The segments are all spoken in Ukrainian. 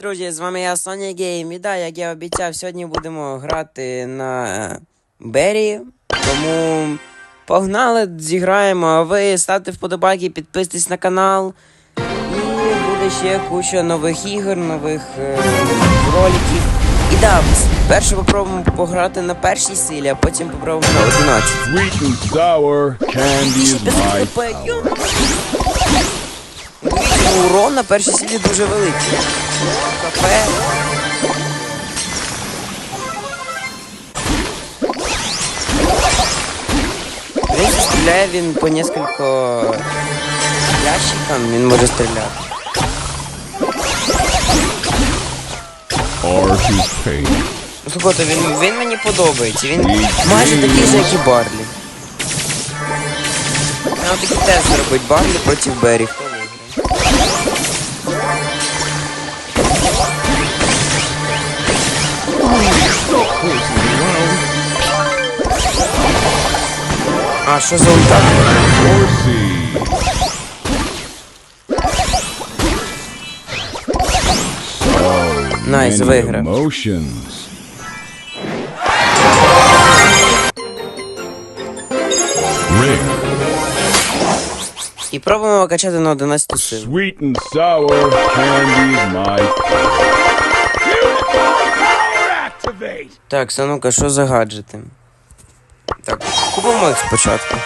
Друзі, з вами я Соня Гейм. І да, як я обіцяв, сьогодні будемо грати на Бері. Тому погнали, зіграємо. А ви ставте вподобайки, підписуйтесь на канал. І буде ще куча нових ігор, нових е, роликів. І да, перше попробуємо пограти на першій силі, а потім попробуємо на 11. Sweet and sour candy is my Дивіться, урон на першій силі дуже великий. Кафе. В стріляє він по несколько ящикам, він може стріляти. Слухайте, він, він мені подобається. Він майже такий же, як і Барлі. Треба такий тест зробити Барлі проти Беррі. А, що за. So Найс, виграв. І пробуємо качати на 11 сил. Sweet and sour candy is my Так, Санука, що за гаджети? Так, купимо їх спочатку.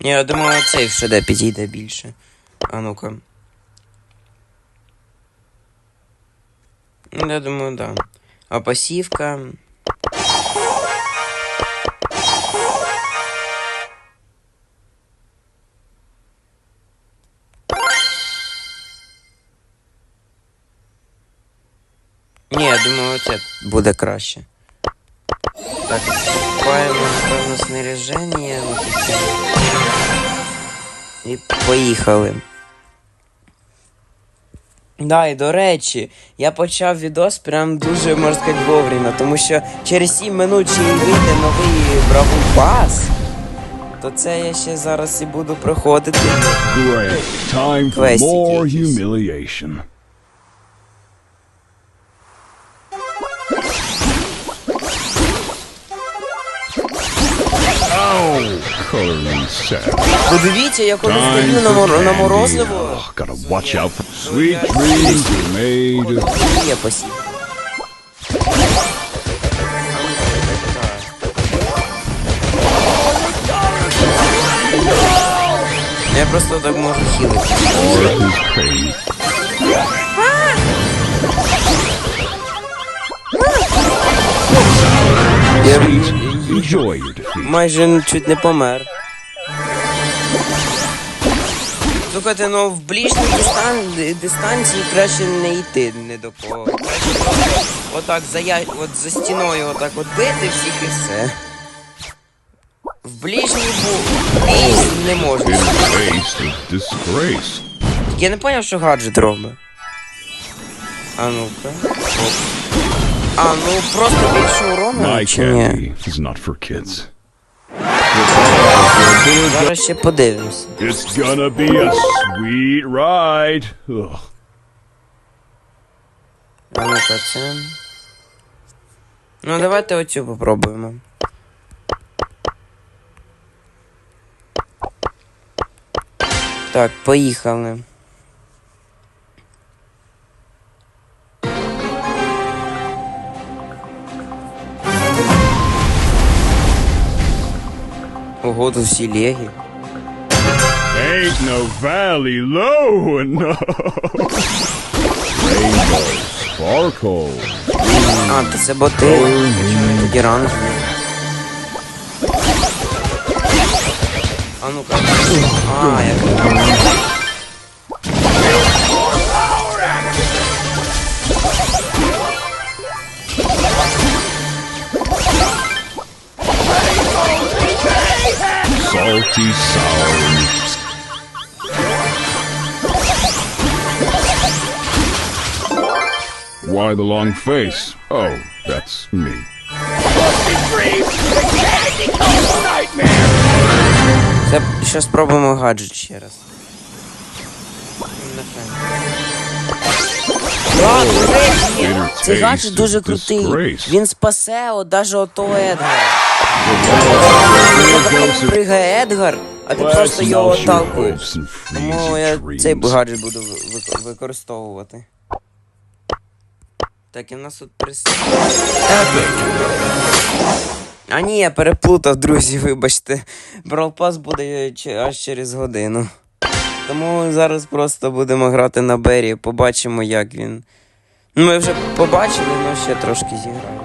Ні, я думаю, цей в ШД підійде більше. А ну-ка. Ну, я думаю, да. А пасівка. Ні, я думаю, це буде краще. Так, покупаємо, напевно, снаряження. І поїхали. Да, і до речі, я почав відос прям дуже, можна сказати, вовремя, тому що через 7 минут й вийде новий Бравл Пас. То це я ще зараз і буду проходити. Great. Time for more humiliation. Set. Подивіться, як вони стою на, мор... на морозиво. Oh. Я просто так можу хілити. Enjoy. Майже чуть не помер. Слухайте, ну в ближній дистан... дистанції краще не йти не до кого. Краще просто отак за я... от за стіною отак от бити всіх і все. В ближній бу... бій не можна. Я не поняв, що гаджет робить. А ну-ка. А, ну просто більше урону, My чи ні? candy is not for kids. Зараз ще подивимося. It's gonna be a sweet ride. Ugh. А ну-ка це. Ну давайте оцю попробуємо. Так, поїхали. Ого, тут всі легі. Ain't no valley low enough. Rainbow sparkle. А, то це боти. Тоді. А ну-ка. А, як. by the long face. Oh, that's me. Це ще спробуємо гаджет ще раз. Цей гаджет дуже крутий. Він спасе от даже ото Едгара. Пригає Едгар, а ти просто його отталкуєш. Тому я цей гаджет буду використовувати. Так, і в нас тут прис... А ні, я переплутав, друзі, вибачте. Brawl Pass буде аж через годину. Тому зараз просто будемо грати на Бері, побачимо, як він. Ну, ми вже побачили, але ще трошки зіграємо.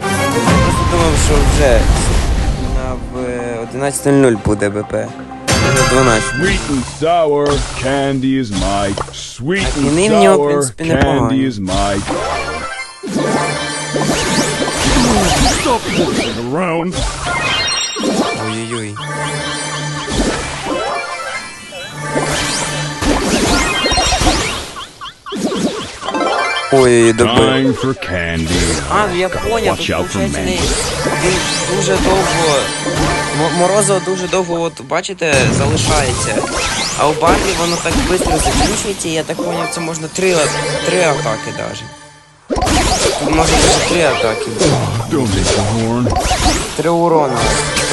Я просто думав, що вже на 11.00 буде БП. На 12. Sweet and sour candy is my sweet Так, and і в нього, в sour принципі, непогано. candy is my. Stop horsing around. Ой-ой-ой. Ой, добре. Time for candy. А, ну я поняв, Watch out for виходить, не- він дуже довго. М- Морозиво дуже довго, от бачите, залишається. А у Барлі воно так швидко закінчується, і я так поняв, це можна три, а- три атаки навіть. Тут може навіть три атаки. Don't hit the horn. Три урона.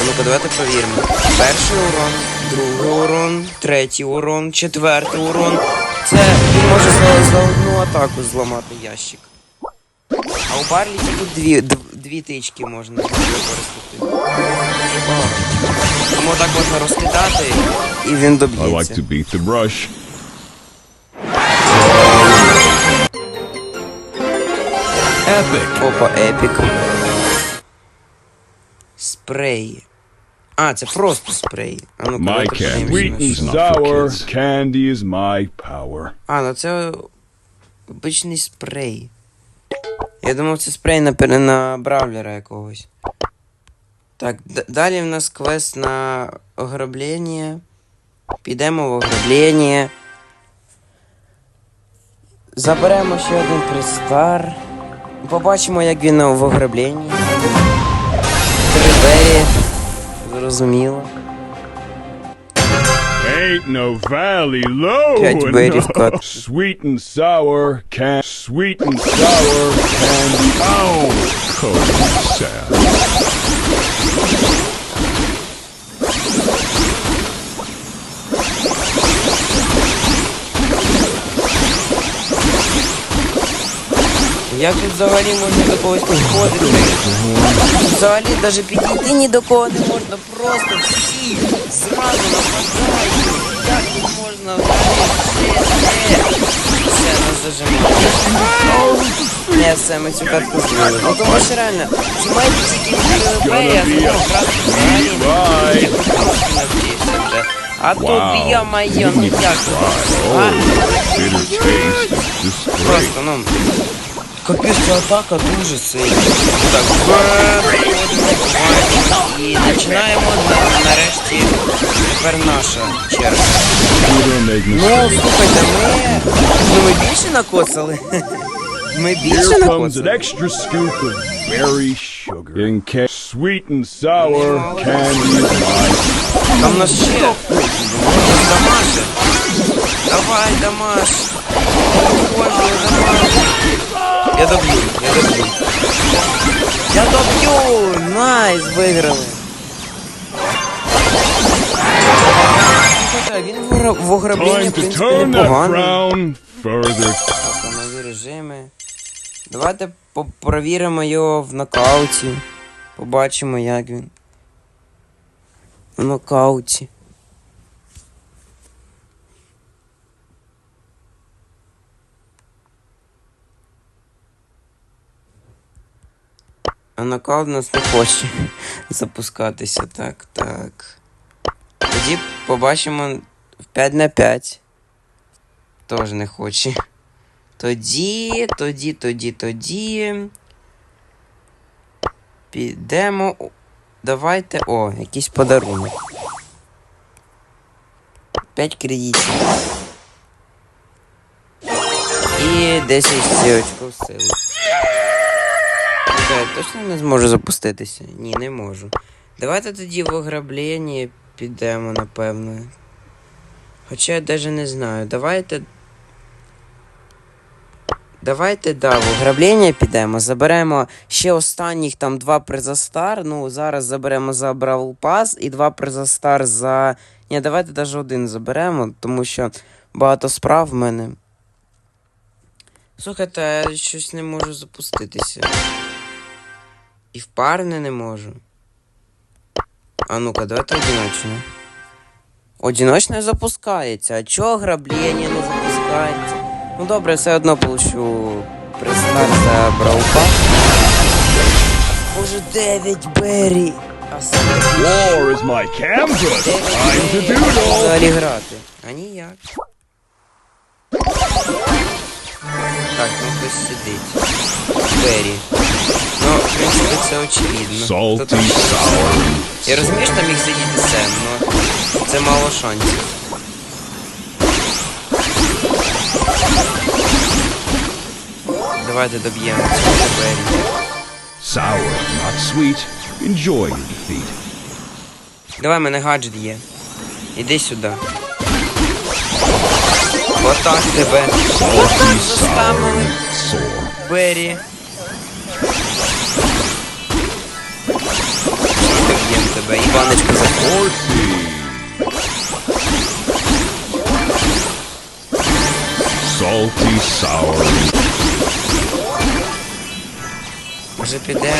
А Ну-ка, давайте перевіримо. Перший урон, другий урон, третій урон, четвертий урон. Це він може за, за одну атаку зламати ящик. А у Барлі тільки дві, дві тички можна використати. Тому так можна розкидати і він I like to beat the brush. Epic. Опа, епік. Спрей. А, це просто спрей. А ну My candy. Sweet and sour candy is my power. А, ну це обичний спрей. Я думав, це спрей на, на бравлера якогось. Так, далі в нас квест на ограблення. Підемо в ограблення. Заберемо ще один пристар. Побачимо, як він в ограбленні. Три двері. Зрозуміло. Ain't no valley low enough. Sweet and sour can sweet and sour candy. Oh. Як тут взагалі можна до когось підходити? Взагалі навіть підійти ні до кого не можна, просто всі зразу нападають. Як тут можна взагалі? Все, все, нас зажимає. Не, все, ми цю катку зробили. Ну тому що реально, знімайте тільки в ПВП, я зможу грати взагалі. Right. Я просто навчився вже. А тут Wow. я моє, ну як тут? А? Bitter taste is disgrace. Просто, ну. Капець, ця атака дуже сильна. Так, і починаємо на- нарешті. Тепер наша черга. Ну, слухайте, ми. Ну ми більше накоцали. Ми більше Here comes an накоцали. extra scoop of berry sugar. In case sweet and sour candy. Там нас ще. Дамаше. Давай, Дамаш. Боже, Дамаш. Я доб'ю, я доб'ю. Я доб'ю! Найс, виграли. Він в огра- в принципі, непоганий. Так, нові режими. Давайте перевіримо його в нокауті. Побачимо, як він. В нокауті. А нокаут у нас не хоче запускатися. Так, так. Тоді побачимо в 5 на 5. Тож не хоче. Тоді, тоді, тоді, тоді. Підемо. Давайте. О, якийсь подарунок. 5 кредитів. І 10 очків сили. Чекай, точно не зможу запуститися? Ні, не можу. Давайте тоді в ограблення підемо, напевно. Хоча я навіть не знаю. Давайте. Давайте, да, в ограблення підемо. Заберемо ще останніх там два приза стар. Ну, зараз заберемо за Бравл Пас і два приза стар за. Ні, давайте навіть один заберемо, тому що багато справ в мене. Слухайте, я щось не можу запуститися. І в парне не можу. А ну-ка, давайте одиночно. Одиночне запускається. А чого граблення не запускається? Ну добре, все одно получу пристар за Браупа. Боже, 9 Беррі. А саме War is my canvas. Time to doodle. взагалі грати. А ніяк. Ну хтось сидить. Беррі. Ну, в принципі, це очевидно. Хто Salty sour. Я розумію, що там міг сидіти Сем, але це мало шансів. Давайте доб'ємо цього Беррі. Sour, not sweet. Enjoy your defeat. Давай, в мене гаджет є. Іди сюди. Отак тебе. Salty sour. Заставили Sore. Беррі. Доб'ємо тебе. Іваночка за Horsey. Salty sour. Може підемо.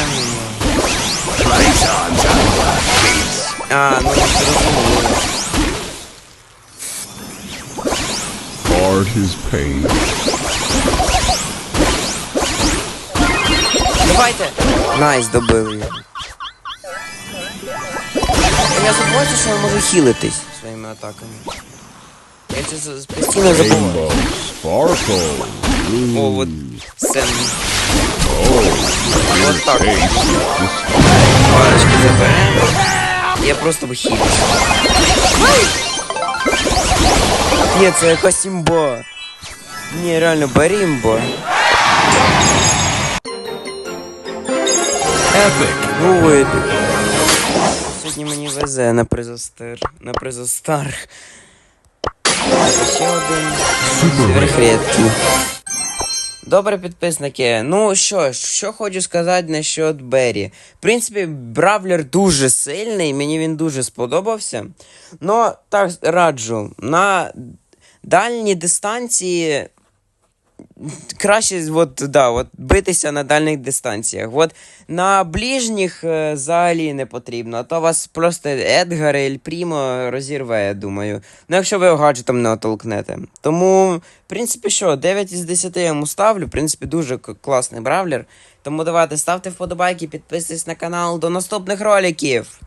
А, ну зрозуміло. Hard his pain. Давайте! Найс, добили його. Я забуваю, що я можу хілитись своїми атаками. Я це постійно забуваю. Sparkle. О, от Сем. От так. Парочки заберемо. Я просто вихилюсь. Ні, це якась імба. Ні, реально, бери імба. Epic. Ну вийду. Сьогодні мені везе на призостер. На призостар. Ще один сверхредкий. Добре, підписники. Ну що що хочу сказати насчет Беррі. В принципі, Бравлер дуже сильний, мені він дуже сподобався. Но так раджу, на дальній дистанції краще от, да, от, битися на дальніх дистанціях. От, на ближніх е, взагалі не потрібно, а то вас просто Едгар Ель Прімо розірве, я думаю. Ну, якщо ви його гаджетом не отолкнете. Тому, в принципі, що, 9 із 10 я йому ставлю. В принципі, дуже класний бравлер. Тому давайте ставте вподобайки, підписуйтесь на канал. До наступних роликів.